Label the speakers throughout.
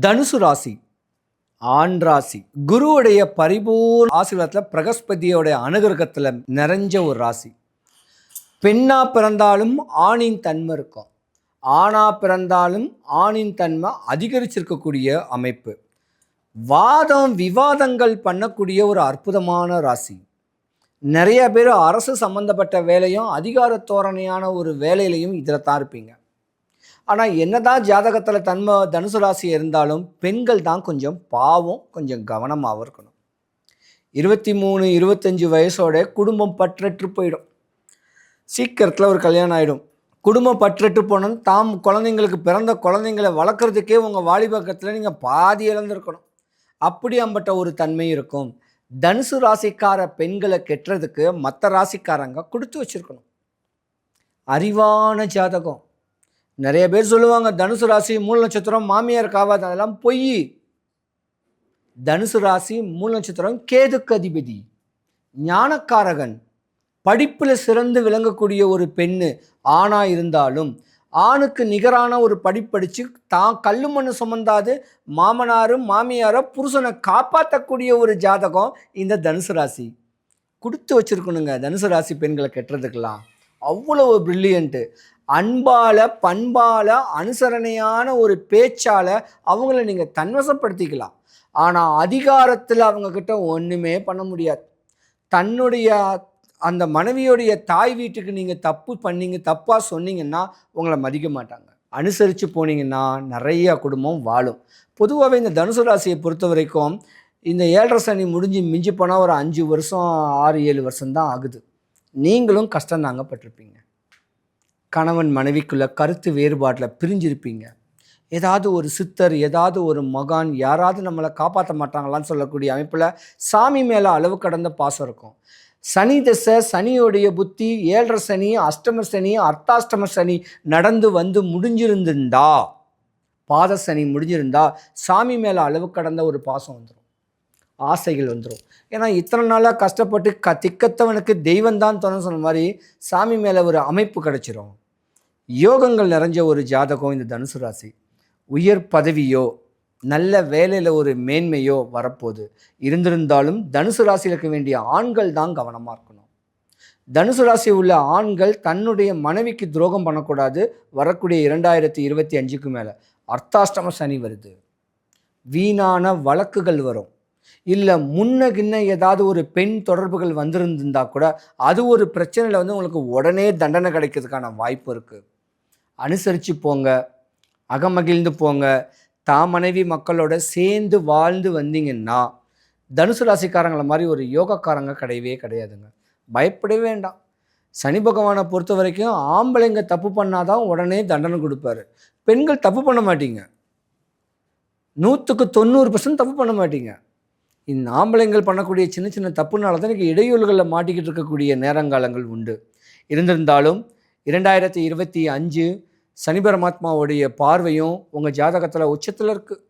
Speaker 1: தனுசு ராசி ஆண் ராசி. குருவுடைய பரிபூர்ண ஆசீர்வாதத்தில் பிரகஸ்பதியோடைய அனுகிரகத்தில் நிறைஞ்ச ஒரு ராசி. பெண்ணாக பிறந்தாலும் ஆணின் தன்மை இருக்கும். ஆணாக பிறந்தாலும் ஆணின் தன்மை அதிகரிச்சிருக்கக்கூடிய அமைப்பு. வாதம் விவாதங்கள் பண்ணக்கூடிய ஒரு அற்புதமான ராசி. நிறைய பேர் அரசு சம்பந்தப்பட்ட வேலையும் அதிகார தோரணையான ஒரு வேலையிலையும் இதில் தான் இருப்பீங்க. ஆனால் என்னதான் ஜாதகத்தில் தன்மை தனுசு ராசி இருந்தாலும் பெண்கள் தான் கொஞ்சம் பாவம் கொஞ்சம் கவனமாகவும் இருக்கணும். இருபத்தி மூணு இருபத்தஞ்சி வயசோட குடும்பம் பற்றற்று போயிடும். சீக்கிரத்தில் ஒரு கல்யாணம் ஆகிடும் குடும்பம் பற்றற்று போனோம் தாம் குழந்தைங்களுக்கு பிறந்த குழந்தைங்களை வளர்க்குறதுக்கே உங்கள் வாலிபக்கத்தில் நீங்கள் பாதி இழந்திருக்கணும். அப்படி அம்பட்ட ஒரு தன்மை இருக்கும். தனுசு ராசிக்கார பெண்களை கெட்டுறதுக்கு மற்ற ராசிக்காரங்க கொடுத்து வச்சிருக்கணும். அறிவான ஜாதகம். நிறைய பேர் சொல்லுவாங்க தனுசு ராசி மூல நட்சத்திரம் மாமியார் காவாது அதெல்லாம் பொய். தனுசு ராசி மூல நட்சத்திரம் கேதுக்கு அதிபதி. ஞானக்காரகன். படிப்பில் சிறந்து விளங்கக்கூடிய ஒரு பெண்ணு ஆணாக இருந்தாலும் ஆணுக்கு நிகரான ஒரு படிப்படித்து தான் கல்லு மண்ணு சுமந்தாது மாமனாரும் மாமியாரும் புருஷனை காப்பாற்றக்கூடிய ஒரு ஜாதகம் இந்த தனுசு ராசி. கொடுத்து வச்சுருக்கணுங்க தனுசு ராசி பெண்களை கெட்டுறதுக்கெல்லாம். அவ்வளோ பிரில்லியண்ட்டு அன்பால பண்பால அனுசரணையான ஒரு பேச்சால் அவங்கள நீங்கள் தன்வசப்படுத்திக்கலாம். ஆனால் அதிகாரத்தில் அவங்கக்கிட்ட ஒன்றுமே பண்ண முடியாது. தன்னுடைய அந்த மனைவியோடைய தாய் வீட்டுக்கு நீங்கள் தப்பு பண்ணீங்க தப்பாக சொன்னீங்கன்னா உங்களை மதிக்க மாட்டாங்க. அனுசரித்து போனீங்கன்னா நிறைய குடும்பம் வாழும். பொதுவாகவே இந்த தனுசு ராசியை பொறுத்த வரைக்கும் இந்த ஏழரை சனி முடிஞ்சு மிஞ்சி போனால் ஒரு அஞ்சு வருஷம் ஆறு ஏழு வருஷம்தான் ஆகுது. நீங்களும் கஷ்டம் தாங்க பட்டிருப்பீங்க. கணவன் மனைவிக்குள்ள கருத்து வேறுபாட்டில் பிரிஞ்சிருப்பீங்க. ஏதாவது ஒரு சித்தர் ஏதாவது ஒரு மகான் யாராவது நம்மளை காப்பாற்ற மாட்டாங்களான்னு சொல்லக்கூடிய அமைப்பில் சாமி மேலே அளவு கடந்த பாசம் இருக்கும். சனி தசை சனியோடைய புத்தி ஏழரை சனி அஷ்டம சனி அர்த்தாஷ்டம சனி நடந்து வந்து முடிஞ்சிருந்திருந்தா பாத சனி முடிஞ்சிருந்தா சாமி மேலே அளவு கடந்த ஒரு பாசம் வந்துடும் ஆசைகள் வந்துடும் ஏன்னா இத்தனை நாளாக கஷ்டப்பட்டு க திக்கத்தவனுக்கு தெய்வம்தான் தோணும் சொன்ன மாதிரி சாமி மேலே ஒரு அமைப்பு கிடச்சிரும். யோகங்கள் நிறைஞ்ச ஒரு ஜாதகம் இந்த தனுசு ராசி. உயர் பதவியோ நல்ல வேலையில் ஒரு மேன்மையோ வரப்போகுது. இருந்திருந்தாலும் தனுசு ராசியில் இருக்க வேண்டிய ஆண்கள் தான் கவனமாக இருக்கணும். தனுசு ராசி உள்ள ஆண்கள் தன்னுடைய மனைவிக்கு துரோகம் பண்ணக்கூடாது. வரக்கூடிய இரண்டாயிரத்தி இருபத்தி அஞ்சுக்கு மேலே. அர்த்தாஷ்டம சனி வருது. வீணான வழக்குகள் வரும். இல்லை முன்ன கின்ன ஏதாவது ஒரு பெண் தொடர்புகள் வந்திருந்திருந்தா கூட அது ஒரு பிரச்சனையில் வந்து உங்களுக்கு உடனே தண்டனை கிடைக்கிறதுக்கான வாய்ப்பு இருக்குது அனுசரித்து போங்க அகமகிழ்ந்து போங்க. தா மனைவி மக்களோட சேர்ந்து வாழ்ந்து வந்தீங்கன்னா தனுசு ராசிக்காரங்களை மாதிரி ஒரு யோகக்காரங்க கிடையவே கிடையாதுங்க. பயப்படவே வேண்டாம். சனி பகவானை பொறுத்த வரைக்கும் ஆம்பளைங்க தப்பு பண்ணாதான் உடனே தண்டனை கொடுப்பாரு. பெண்கள் தப்பு பண்ண மாட்டீங்க. நூற்றுக்கு தொண்ணூறு பர்சன்ட் தப்பு பண்ண மாட்டீங்க. இந்த ஆம்பளைங்கள் பண்ணக்கூடிய சின்ன சின்ன தப்புனால தான் இன்றைக்கி இடையூறுகளில் மாட்டிக்கிட்டு இருக்கக்கூடிய நேரங்காலங்கள் உண்டு. இருந்திருந்தாலும் இரண்டாயிரத்தி இருபத்தி அஞ்சு சனி பரமாத்மாவுடைய பார்வையும் உங்கள் ஜாதகத்தில் உச்சத்தில் இருக்குது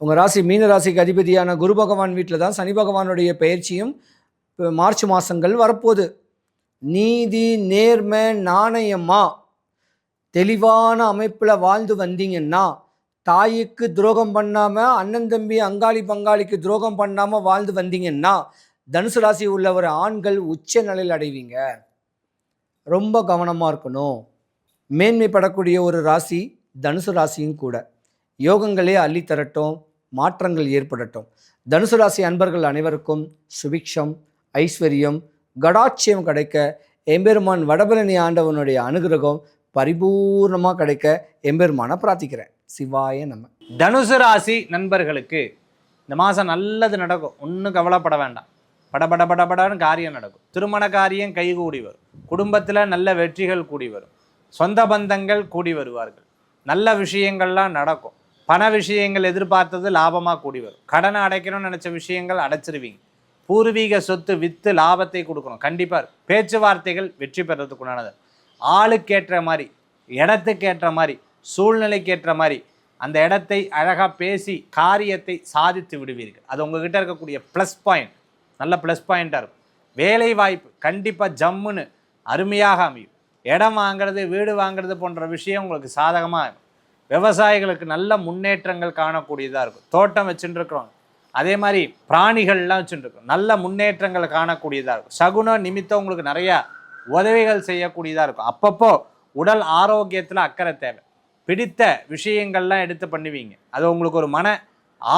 Speaker 1: உங்கள் ராசி மீன ராசிக்கு அதிபதியான குரு பகவான் வீட்டில் தான் சனி பகவானுடைய பயிற்சியும் மார்ச் மாதங்கள் வரப்போகுது. நீதி நேர்மை நாணயமா தெளிவான அமைப்பில் வாழ்ந்து வந்தீங்கன்னா தாய்க்கு துரோகம் பண்ணாமல் அண்ணன் தம்பி அங்காளி பங்காளிக்கு துரோகம் பண்ணாமல் வாழ்ந்து வந்தீங்கன்னா தனுசு ராசி உள்ள ஒரு ஆண்கள் உச்ச நிலையில் அடைவீங்க. ரொம்ப கவனமாக இருக்கணும். மேன்மைப்படக்கூடிய ஒரு ராசி தனுசு ராசியும் கூட. யோகங்களே அள்ளித்தரட்டும் மாற்றங்கள் ஏற்படட்டும். தனுசு ராசி அன்பர்கள் அனைவருக்கும் சுபிக்ஷம் ஐஸ்வர்யம் கடாட்சியம் கிடைக்க எம்பெருமான் வடபழனி ஆண்டவனுடைய அனுகிரகம் பரிபூர்ணமாக கிடைக்க எம்பெருமானை பிரார்த்திக்கிறேன். சிவாய நம்ம
Speaker 2: தனுசு ராசி நண்பர்களுக்கு இந்த மாதம் நல்லது நடக்கும். ஒன்றும் கவலைப்பட வேண்டாம். படபட படபடன்னு காரியம் நடக்கும். திருமண காரியம் கைகூடி வரும். குடும்பத்தில் நல்ல வெற்றிகள் கூடி வரும். சொந்த பந்தங்கள் கூடி வருவார்கள். நல்ல விஷயங்கள்லாம் நடக்கும். பண விஷயங்கள் எதிர்பார்த்தது லாபமாக கூடி வரும். கடனை அடைக்கணும்னு நினச்ச விஷயங்கள் அடைச்சிருவீங்க. பூர்வீக சொத்து விற்று லாபத்தை கொடுக்கணும். கண்டிப்பாக பேச்சுவார்த்தைகள் வெற்றி பெறதுக்குண்டானது. ஆளுக்கேற்ற மாதிரி இடத்துக்கேற்ற மாதிரி சூழ்நிலைக்கேற்ற மாதிரி அந்த இடத்தை அழகாக பேசி காரியத்தை சாதித்து விடுவீர்கள். அது உங்ககிட்ட இருக்கக்கூடிய ப்ளஸ் பாயிண்ட் நல்ல ப்ளஸ் பாயிண்ட்டாக இருக்கும். வேலை வாய்ப்பு கண்டிப்பாக ஜம்முன்னு அருமையாக அமையும். இடம் வாங்குறது வீடு வாங்குறது போன்ற விஷயம் உங்களுக்கு சாதகமாக விவசாயிகளுக்கு நல்ல முன்னேற்றங்கள் காணக்கூடியதாக இருக்கும். தோட்டம் வச்சுட்டுருக்குறோம் அதே மாதிரி பிராணிகள்லாம் வச்சுட்டுருக்கோம் நல்ல முன்னேற்றங்கள் காணக்கூடியதாக இருக்கும். சகுன நிமித்தம் உங்களுக்கு நிறையா உதவிகள் செய்யக்கூடியதாக இருக்கும். அப்பப்போ உடல் ஆரோக்கியத்தில் அக்கறை தேவை. பிடித்த விஷயங்கள்லாம் எடுத்து பண்ணுவீங்க. அது உங்களுக்கு ஒரு மன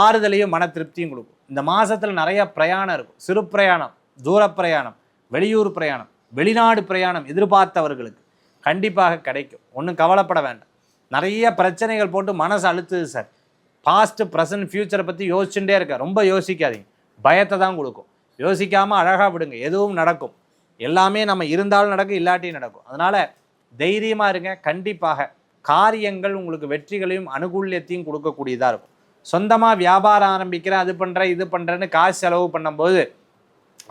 Speaker 2: ஆறுதலையும் மன திருப்தியும் கொடுக்கும். இந்த மாதத்தில் நிறைய பிரயாணம் இருக்கும். சிறு பிரயாணம் தூர பிரயாணம் வெளியூர் பிரயாணம் வெளிநாடு பிரயாணம் எதிர்பார்த்தவர்களுக்கு கண்டிப்பாக கிடைக்கும். ஒன்றும் கவலைப்பட வேண்டாம். நிறைய பிரச்சனைகள் போட்டு மனசு அழுத்துது சார். பாஸ்ட்டு ப்ரெசன்ட் ஃப்யூச்சரை பற்றி யோசிச்சுட்டே இருக்க. ரொம்ப யோசிக்காதீங்க. பயத்தை தான் கொடுக்கும். யோசிக்காமல் அழகாக விடுங்க. எதுவும் நடக்கும். எல்லாமே நம்ம இருந்தாலும் நடக்கும் இல்லாட்டியும் நடக்கும். அதனால் தைரியமாக இருங்க. கண்டிப்பாக காரியங்கள் உங்களுக்கு வெற்றிகளையும் அனுகூல்யத்தையும் கொடுக்கக்கூடியதாக இருக்கும். சொந்தமாக வியாபாரம் ஆரம்பிக்கிறேன் அது பண்ணுறேன் இது பண்ணுறேன்னு காசு செலவு பண்ணும்போது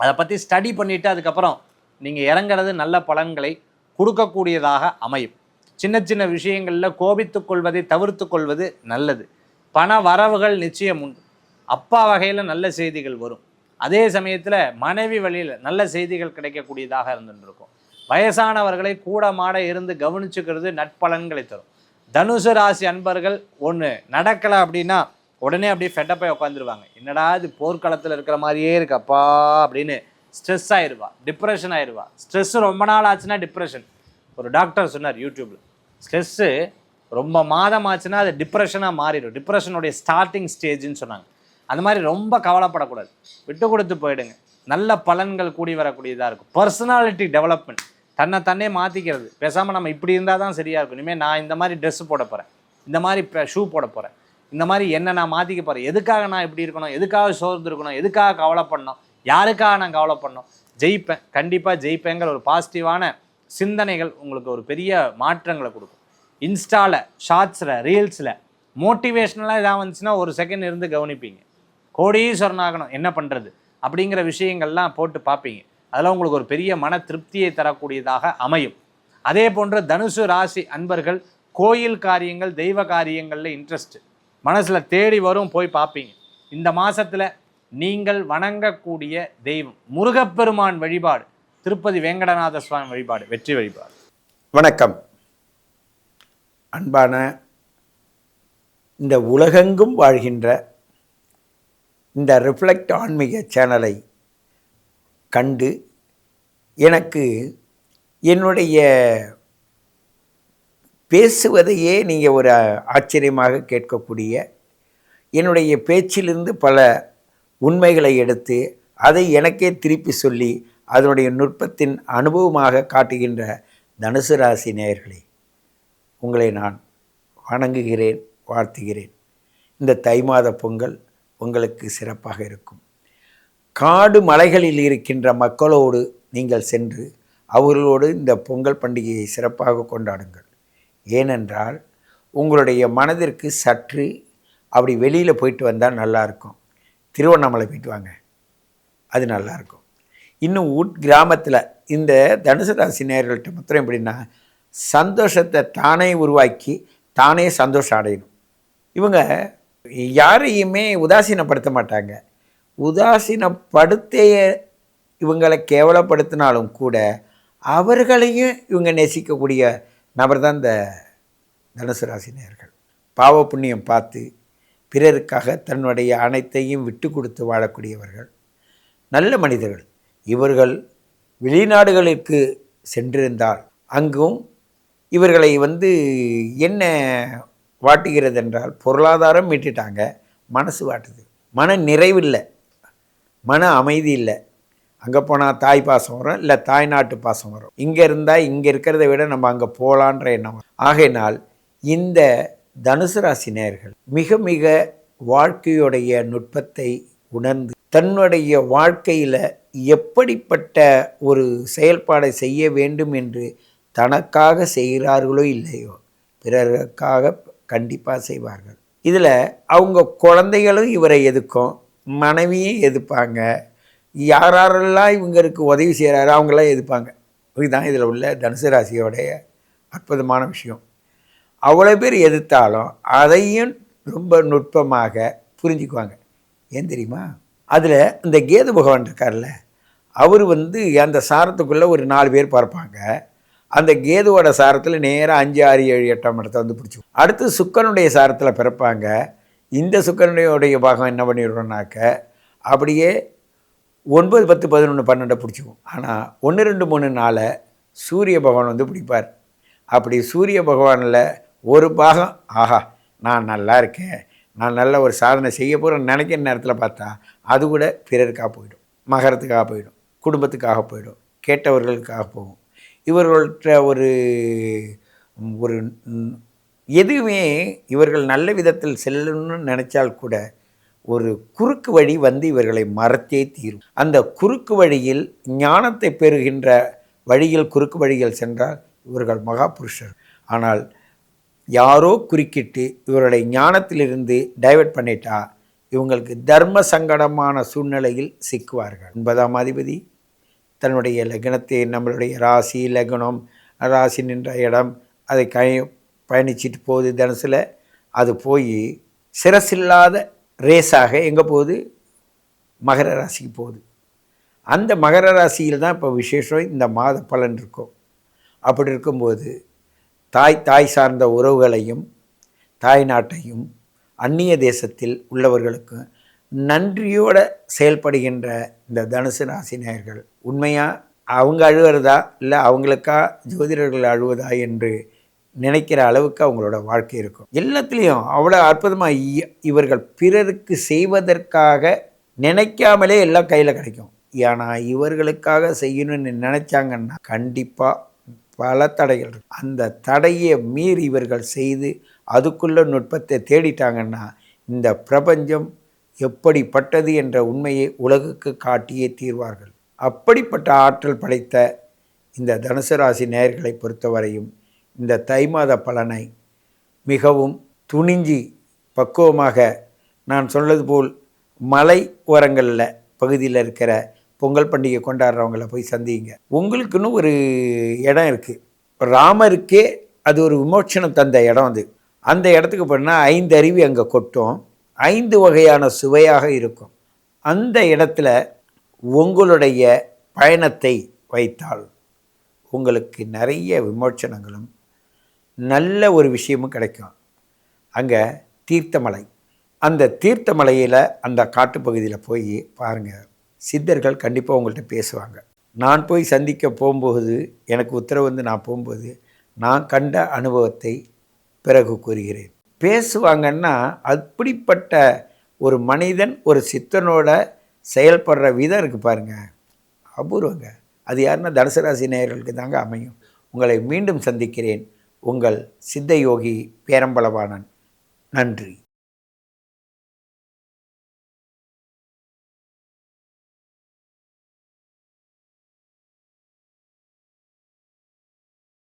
Speaker 2: அதை பற்றி ஸ்டடி பண்ணிவிட்டு அதுக்கப்புறம் நீங்கள் இறங்குறது நல்ல பலன்களை கொடுக்கக்கூடியதாக அமையும். சின்ன சின்ன விஷயங்களில் கோபித்து கொள்வதை தவிர்த்து கொள்வது நல்லது. பண வரவுகள் நிச்சயம் உண்டு. அப்பா வகையில் நல்ல செய்திகள் வரும். அதே சமயத்தில் மனைவி வழியில் நல்ல செய்திகள் கிடைக்கக்கூடியதாக இருந்துருக்கும் வயசானவர்களை கூட மாட இருந்து கவனிச்சுக்கிறது நட்பலன்களை தரும். தனுசு ராசி அன்பர்கள் ஒன்று நடக்கலை அப்படின்னா உடனே அப்படியே ஃபெட்டப்பாய் உட்காந்துருவாங்க என்னடா இது போர்க்களத்தில் இருக்கிற மாதிரியே இருக்கப்பா அப்படின்னு ஸ்ட்ரெஸ் ஆயிடுவா டிப்ரெஷன் ஆயிடுவா ஸ்ட்ரெஸ் ரொம்ப நாள் ஆச்சுன்னா டிப்ரெஷன் ஒரு டாக்டர் சொன்னார் யூடியூப்பில் ஸ்ட்ரெஸ்ஸு ரொம்ப மாதம் ஆச்சுன்னா அது டிப்ரெஷனாக மாறிடும். டிப்ரெஷனுடைய ஸ்டார்டிங் ஸ்டேஜ்னு சொன்னாங்க. அந்த மாதிரி ரொம்ப கவலைப்படக்கூடாது. விட்டு கொடுத்து போயிடுங்க. நல்ல பலன்கள் கூடி வரக்கூடியதாக இருக்கும். பர்சனாலிட்டி டெவலப்மெண்ட் தன்னை தன்னே மாற்றிக்கிறது பேசாமல் நம்ம இப்படி இருந்தால் தான் சரியாக இருக்கும். இனிமேல் நான் இந்த மாதிரி ட்ரெஸ் போட போகிறேன் இந்த மாதிரி ஷூ போட போகிறேன் இந்த மாதிரி என்ன நான் மாற்றிக்க போகிறேன் எதுக்காக நான் இப்படி இருக்கணும்? எதுக்காக சோர்ந்து இருக்கணும் எதுக்காக கவலைப்படணும்? யாருக்காக நான் கவலைப்படணும்? ஜெயிப்பேன். கண்டிப்பாக ஜெயிப்பேங்கிற ஒரு பாசிட்டிவான சிந்தனைகள் உங்களுக்கு ஒரு பெரிய மாற்றங்களை கொடுக்கும். இன்ஸ்டாவில் ஷார்ட்ஸில் ரீல்ஸில் மோட்டிவேஷ்னலாக இதாக வந்துச்சுன்னா ஒரு செகண்ட் இருந்து கவனிப்பீங்க. கோடீஸ்வரன் ஆகணும் என்ன பண்ணுறது அப்படிங்கிற விஷயங்கள்லாம் போட்டு பார்ப்பீங்க. அதெல்லாம் உங்களுக்கு ஒரு பெரிய மன திருப்தியை தரக்கூடியதாக அமையும். அதே போன்ற தனுசு ராசி அன்பர்கள் கோயில் காரியங்கள் தெய்வ காரியங்களில் இன்ட்ரெஸ்ட் மனசில் தேடி வரும் போய் பார்ப்பீங்க. இந்த மாதத்தில் நீங்கள் வணங்கக்கூடிய தெய்வம் முருகப்பெருமான் வழிபாடு திருப்பதி வேங்கடநாத சுவாமி வழிபாடு வெற்றி வழிபாடு.
Speaker 3: வணக்கம். அன்பான இந்த உலகெங்கும் வாழ்கின்ற இந்த ரிஃப்ளெக்ட் ஆன்மீக சேனலை கண்டு எனக்கு என்னுடைய பேசுவதையே நீங்கள் ஒரு ஆச்சரியமாக கேட்கக்கூடிய என்னுடைய பேச்சிலிருந்து பல உண்மைகளை எடுத்து அதை எனக்கே திருப்பி சொல்லி அதனுடைய நுட்பத்தின் அனுபவமாக காட்டுகின்ற தனுசு ராசி நேயர்களே உங்களை நான் வணங்குகிறேன் வாழ்த்துகிறேன். இந்த தை மாத பொங்கல் உங்களுக்கு சிறப்பாக இருக்கும். காடு மலைகளில் இருக்கின்ற மக்களோடு நீங்கள் சென்று அவர்களோடு இந்த பொங்கல் பண்டிகையை சிறப்பாக கொண்டாடுங்கள். ஏனென்றால் உங்களுடைய மனதிற்கு சற்று அப்படி வெளியில் போயிட்டு வந்தால் நல்லாயிருக்கும் திருவண்ணாமலை போயிட்டு வாங்க. அது நல்லாயிருக்கும் இன்னும் உட் கிராமத்தில் இந்த தனுசு ராசி நேர்கள்ட்ட மொத்தம் எப்படின்னா சந்தோஷத்தை தானே உருவாக்கி தானே சந்தோஷம் அடையணும். இவங்க யாரையுமே உதாசீனப்படுத்த மாட்டாங்க. உதாசீனப்படுத்திய இவங்களை கேவலப்படுத்தினாலும் கூட அவர்களையும் இவங்க நேசிக்கக்கூடிய நபர் தான் இந்த தனுசு ராசினியர்கள் பாவ புண்ணியம் பார்த்து பிறருக்காக தன்னுடைய அனைத்தையும் விட்டு கொடுத்து வாழக்கூடியவர்கள். நல்ல மனிதர்கள். இவர்கள் வெளிநாடுகளுக்கு சென்றிருந்தால் அங்கும் இவர்களை வந்து என்ன வாட்டுகிறது என்றால் பொருளாதாரம் மீட்டுட்டாங்க. மனசு வாட்டுது. மன நிறைவில்லை. மன அமைதி இல்லை. அங்கே போனால் தாய் பாசம் வரும் இல்லை தாய்நாட்டு பாசம் வரும். இங்கே இருந்தால் இங்கே இருக்கிறத விட நம்ம அங்கே போகலான்ற எண்ணம் வரும். ஆகையினால் இந்த தனுசு ராசி நேர்கள் மிக மிக வாழ்க்கையுடைய நுட்பத்தை உணர்ந்து தன்னுடைய வாழ்க்கையில் எப்படிப்பட்ட ஒரு செயல்பாடை செய்ய வேண்டும் என்று தனக்காக செய்கிறார்களோ இல்லையோ பிறருக்காக கண்டிப்பாக செய்வார்கள். இதில் அவங்க குழந்தைகளும் இவரை எதுக்கும் மனைவியும் எதிர்ப்பாங்க. யாரெல்லாம் இவங்களுக்கு உதவி செய்கிறாரோ அவங்களாம் எதிர்ப்பாங்க. இதுதான் இதில் உள்ள தனுசு ராசியோடைய அற்புதமான விஷயம். அவ்வளோ பேர் எதிர்த்தாலும் அதையும் ரொம்ப நுட்பமாக புரிஞ்சுக்குவாங்க. ஏன் தெரியுமா? அதில் இந்த கேது பகவான் இருக்கார்ல அவர் வந்து அந்த சாரத்துக்குள்ளே ஒரு நாலு பேர் பார்ப்பாங்க. அந்த கேதுவோட சாரத்தில் நேராக அஞ்சு ஆறு ஏழு எட்டாம் இடத்தை வந்து பிடிச்சி அடுத்து சுக்கனுடைய சாரத்தில் பிறப்பாங்க. இந்த சுக்கரனுடைய பாகம் என்ன பண்ணிடுறோம்னாக்க அப்படியே ஒன்பது பத்து பதினொன்று பன்னெண்டை பிடிச்சிக்கும். ஆனால் ஒன்று ரெண்டு மூணு நாளை சூரிய பகவான் வந்து பிடிப்பார். அப்படி சூரிய பகவானில் ஒரு பாகம் ஆஹா நான் நல்லா இருக்கேன் நான் நல்ல ஒரு சாதனை செய்ய போகிறேன்னு நினைக்கிற நேரத்தில் பார்த்தா அது கூட பிறருக்காக போயிடும் மகரத்துக்காக போயிடும் குடும்பத்துக்காக போயிடும் கேட்டவர்களுக்காக போகும். இவர்கள்ட்ட ஒரு ஒரு எதுவுமே இவர்கள் நல்ல விதத்தில் செல்லணும்னு நினச்சால் கூட ஒரு குறுக்கு வழி வந்து இவர்களை மறத்தே தீரும். அந்த குறுக்கு வழியில் ஞானத்தை பெறுகின்ற வழியில் குறுக்கு வழியில் சென்றால் இவர்கள் மகாபுருஷர். ஆனால் யாரோ குறுக்கிட்டு இவர்களை ஞானத்திலிருந்து டைவர்ட் பண்ணிட்டா இவங்களுக்கு தர்ம சங்கடமான சூழ்நிலையில் சிக்குவார்கள். ஒன்பதாம் அதிபதி தன்னுடைய லக்னத்தை நம்மளுடைய ராசி லக்னம் ராசி நின்ற இடம் அதை கை பயணிச்சிட்டு போகுது தனுசில் அது போய் சிரசில்லாத ரேஸாக எங்கே போகுது? மகர ராசிக்கு போகுது. அந்த மகர ராசியில் தான் இப்போ விசேஷம் இந்த மாத பலன் இருக்கும். அப்படி இருக்கும்போது தாய் தாய் சார்ந்த உறவுகளையும் தாய் நாட்டையும் அந்நிய தேசத்தில் உள்ளவர்களுக்கும் நன்றியோட செயல்படுகின்ற இந்த தனுசு ராசி நேயர்கள் உண்மையாக அவங்க அழுகிறதா? இல்லை அவங்களுக்கா ஜோதிடர்கள் அழுவதா? என்று நினைக்கிற அளவுக்கு அவங்களோட வாழ்க்கை இருக்கும். எல்லாத்துலேயும் அவ்வளோ அற்புதமாக இவர்கள் பிறருக்கு செய்வதற்காக நினைக்காமலே எல்லாம் கையில் கிடைக்கும். ஆனால் இவர்களுக்காக செய்யணும்னு நினைச்சாங்கன்னா கண்டிப்பாக பல தடைகள் அந்த தடையை மீறி இவர்கள் செய்து அதுக்குள்ள நுட்பத்தை தேடிட்டாங்கன்னா இந்த பிரபஞ்சம் எப்படிப்பட்டது என்ற உண்மையை உலகுக்கு காட்டியே தீர்வார்கள். அப்படிப்பட்ட ஆற்றல் படைத்த இந்த தனுசு ராசி நேயர்களை பொறுத்தவரையும் இந்த தை மாத பலனை மிகவும் துணிஞ்சி பக்குவமாக நான் சொன்னது போல் மலை ஓரங்களில் பகுதியில் இருக்கிற பொங்கல் பண்டிகை கொண்டாடுறவங்கள போய் சந்திங்க உங்களுக்குன்னு ஒரு இடம் இருக்குது ராமருக்கே அது ஒரு விமோச்சனம் தந்த இடம் அது. அந்த இடத்துக்கு போனால் ஐந்து அருவி அங்கே கொட்டும். ஐந்து வகையான சுவையாக இருக்கும். அந்த இடத்துல உங்களுடைய பயணத்தை வைத்தால் உங்களுக்கு நிறைய விமோச்சனங்களும் நல்ல ஒரு விஷயமும் கிடைக்கும். அங்கே தீர்த்தமலை. அந்த தீர்த்தமலையில் அந்த காட்டுப்பகுதியில் போய் பாருங்கள் சித்தர்கள் கண்டிப்பாக உங்கள்கிட்ட பேசுவாங்க. நான் போய் சந்திக்க போகும்போது எனக்கு உத்தரவு வந்து நான் போகும்போது நான் கண்ட அனுபவத்தை பிறகு கூறுகிறேன். பேசுவாங்கன்னா அப்படிப்பட்ட ஒரு மனிதன் ஒரு சித்தனோட செயல்படுற விதம் இருக்குது பாருங்கள் அபூர்வங்க. அது யாருன்னா தனுசராசி நேயர்களுக்கு தாங்க அமையும். உங்களை மீண்டும் சந்திக்கிறேன். உங்கள் சித்தயோகி பேரம்பளவானன் பேரம்பலவாணன். நன்றி.